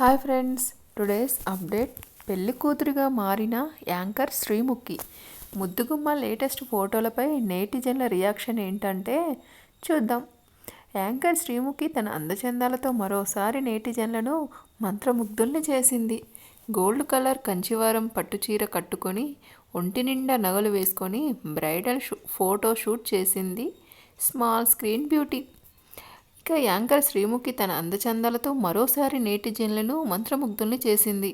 Hi friends today's update. పెళ్ళి కూతురుగా మారిన యాంకర్ శ్రీముఖి. ముద్దుగుమ్మ లేటెస్ట్ ఫోటోలపై నేటిజన్ల రియాక్షన్ ఏంటంటే చూద్దాం. యాంకర్ శ్రీముఖి తన అందచందాలతో మరోసారి నేటిజన్లను మంత్రముగ్ధుల్ని చేసింది. గోల్డ్ కలర్ కంచివారం పట్టుచీర కట్టుకొని ఒంటి నిండా నగలు వేసుకొని బ్రైడల్ షూ ఫోటో షూట్ చేసింది స్మాల్ స్క్రీన్ బ్యూటీ. ఇక యాంకర్ శ్రీముఖి తన అందచందాలతో మరోసారి నేటిజన్లను మంత్రముగ్ధుల్ని చేసింది.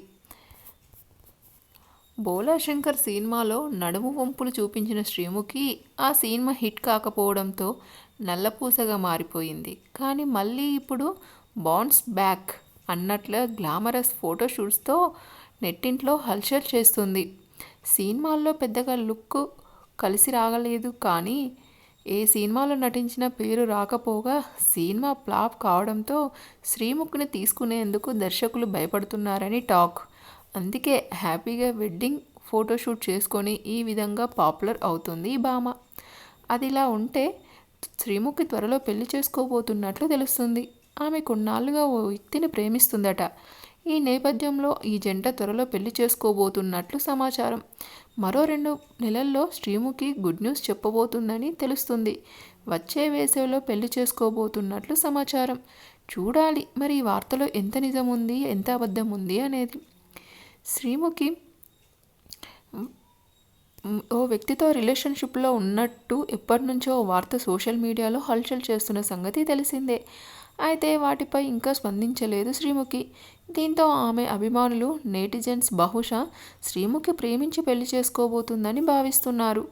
బోలాశంకర్ సినిమాలో నడుము వంపులు చూపించిన శ్రీముఖి ఆ సినిమా హిట్ కాకపోవడంతో నల్లపూసగా మారిపోయింది. కానీ మళ్ళీ ఇప్పుడు బాన్స్ బ్యాక్ అన్నట్లు గ్లామరస్ ఫోటోషూట్స్తో నెట్టింట్లో హల్చల్ చేస్తుంది. సినిమాల్లో పెద్దగా లుక్ కలిసి రాగలేదు కానీ ఏ సినిమాలో నటించిన పేరు రాకపోగా సినిమా ఫ్లాప్ కావడంతో శ్రీముఖిని తీసుకునేందుకు దర్శకులు భయపడుతున్నారని టాక్. అందుకే హ్యాపీగా వెడ్డింగ్ ఫోటోషూట్ చేసుకొని ఈ విధంగా పాపులర్ అవుతుంది ఈ భామ. అదిలా ఉంటే శ్రీముఖి త్వరలో పెళ్ళి చేసుకోబోతున్నట్లు తెలుస్తుంది. ఆమె కొన్నాళ్ళుగా ఓ వ్యక్తిని ప్రేమిస్తుందట. ఈ నేపథ్యంలో ఈ జంట త్వరలో పెళ్ళి చేసుకోబోతున్నట్లు సమాచారం. మరో రెండు నెలల్లో శ్రీముఖి గుడ్ న్యూస్ చెప్పబోతుందని తెలుస్తుంది. వచ్చే వేసవిలో పెళ్ళి చేసుకోబోతున్నట్లు సమాచారం. చూడాలి మరి ఈ వార్తలో ఎంత నిజం ఉంది ఎంత అబద్ధం ఉంది అనేది. శ్రీముఖి ఓ వ్యక్తితో రిలేషన్షిప్లో ఉన్నట్టు ఎప్పటి నుంచో వార్త సోషల్ మీడియాలో హల్చల్ చేస్తున్న సంగతి తెలిసిందే. అయితే వాటిపై ఇంకా స్పందించలేదు శ్రీముఖి. దీంతో ఆమె అభిమానులు నేటిజన్స్ బహుశా శ్రీముఖి ప్రేమించి పెళ్ళి చేసుకోబోతుందని భావిస్తున్నారు.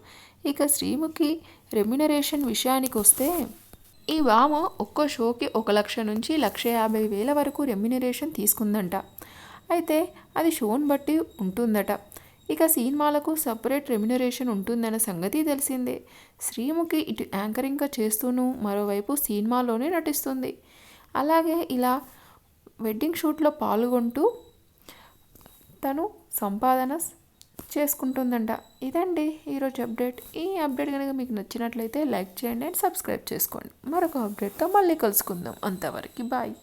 ఇక శ్రీముఖి రెమ్యునరేషన్ విషయానికి వస్తే ఈ భామ ఒక్కో షోకి ఒక లక్ష నుంచి లక్ష యాభై వేల వరకు రెమ్యునరేషన్ తీసుకుందంట. అయితే అది షోని బట్టి ఉంటుందట. ఇక సినిమాలకు సపరేట్ రెమ్యునరేషన్ ఉంటుందన్న సంగతి తెలిసిందే. శ్రీముఖి ఇటు యాంకరింగ్గా చేస్తూనూ మరోవైపు సినిమాలోనే నటిస్తుంది. అలాగే ఇలా వెడ్డింగ్ షూట్లో పాల్గొంటూ తను సంపాదన చేసుకుంటుందంట. ఇదండి ఈరోజు అప్డేట్. ఈ అప్డేట్ కనుక మీకు నచ్చినట్లయితే లైక్ చేయండి అండ్ సబ్స్క్రైబ్ చేసుకోండి. మరొక అప్డేట్తో మళ్ళీ కలుసుకుందాం. అంతవరకు బాయ్.